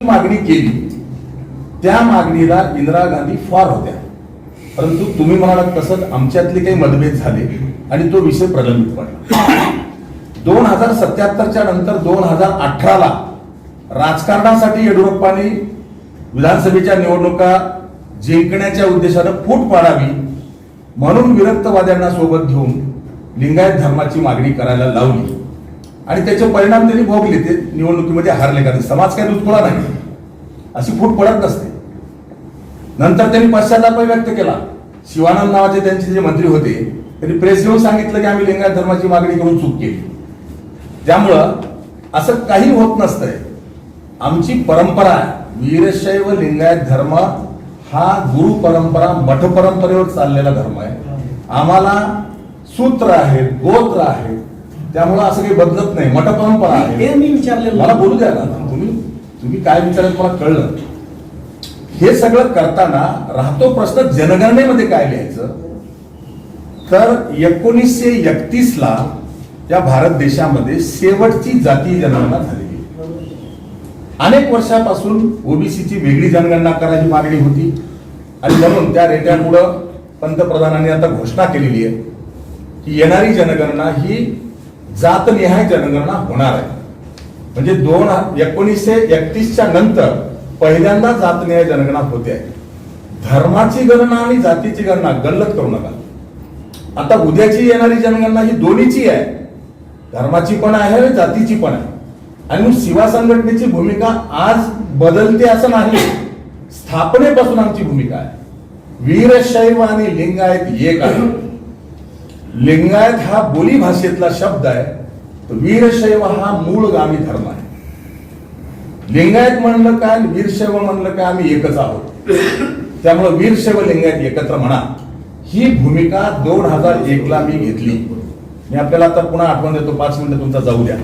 मागणी केली. त्या मागणीला इंदिरा गांधी फार होत्या. परंतु तुम्ही म्हणालात तसंच आमच्यातले काही मतभेद झाले आणि तो विषय प्रलंबित पडला. दोन हजार सत्याहत्तरच्या नंतर दोन हजार अठराला राजकारणासाठी येडियुरप्पांनी विधानसभेच्या निवडणुका जिंकण्याच्या उद्देशानं फूट पाडावी म्हणून विरक्तवाद्यांना सोबत घेऊन लिंगायत धर्माची मागणी करायला लावली. आणि त्याचे परिणाम त्यांनी भोगले ते निवडणुकीमध्ये हारले कारण समाज काही दुधकुळा नाही. अशी फूट पडत नसते. नंतर त्यांनी पश्चाताप व्यक्त केला. शिवानंद नावाचे त्यांचे जे मंत्री होते त्यांनी प्रेस घेऊन सांगितलं की आम्ही लिंगायत धर्माची मागणी करून चूक केली. त्यामुळं असं काही होत नसतंय. आमची परंपरा वीरशैव लिंगायत धर्म हा गुरु परंपरा मठ परंपरेवर चाललेला धर्म आहे. आम्हाला सूत्र आहेत गोत्र आहेत त्यामुळं असं काही बदलत नाही. मठ परंपरा आहे. हे मी विचारलेलं मला बोलू द्या ना. तुम्ही तुम्ही काय विचारत मला कळलं. हे सगळं करताना राहतो प्रश्न जनगणनेमध्ये काय लिहायचं? तर एकोणीसशे एकतीस ला या भारत देशामध्ये शेवटची जातीय जनगणना झालेली अनेक वर्षापासून ओबीसीची वेगळी जनगणना करायची मागणी होती. आणि म्हणून त्या रेट्यापुढं पंतप्रधानांनी आता घोषणा केलेली आहे की येणारी जनगणना ही जातनिहाय जनगणना होणार आहे. म्हणजे दोन एकोणीसशे एकतीसच्या नंतर पहिल्यांदा जातनिहाय जनगणना होते आहे. धर्माची गणना आणि जातीची गणना गल्लत करू नका. आता उद्याची येणारी जनगणना ही दोन्हीची आहे. धर्माची पण आहे आणि जातीची पण आहे. आणि शिवा संघटनेची भूमिका आज बदलते असं नाही. स्थापनेपासून आमची भूमिका आहे. वीरशैव आणि लिंगायत एक आहे. लिंगायत हा बोली भाषेतला शब्द आहे तर वीरशैव हा मूळ गामी धर्म आहे. लिंगायत म्हणलं काय वीरशैव म्हणलं काय आम्ही एकच आहोत. त्यामुळे वीरशैव लिंगायत एकत्र म्हणा. ही भूमिका दोन हजार एक ला मी घेतली. मी आपल्याला आता पुन्हा आठवण देतो पाच मिनिटं तुमचा जाऊ द्या.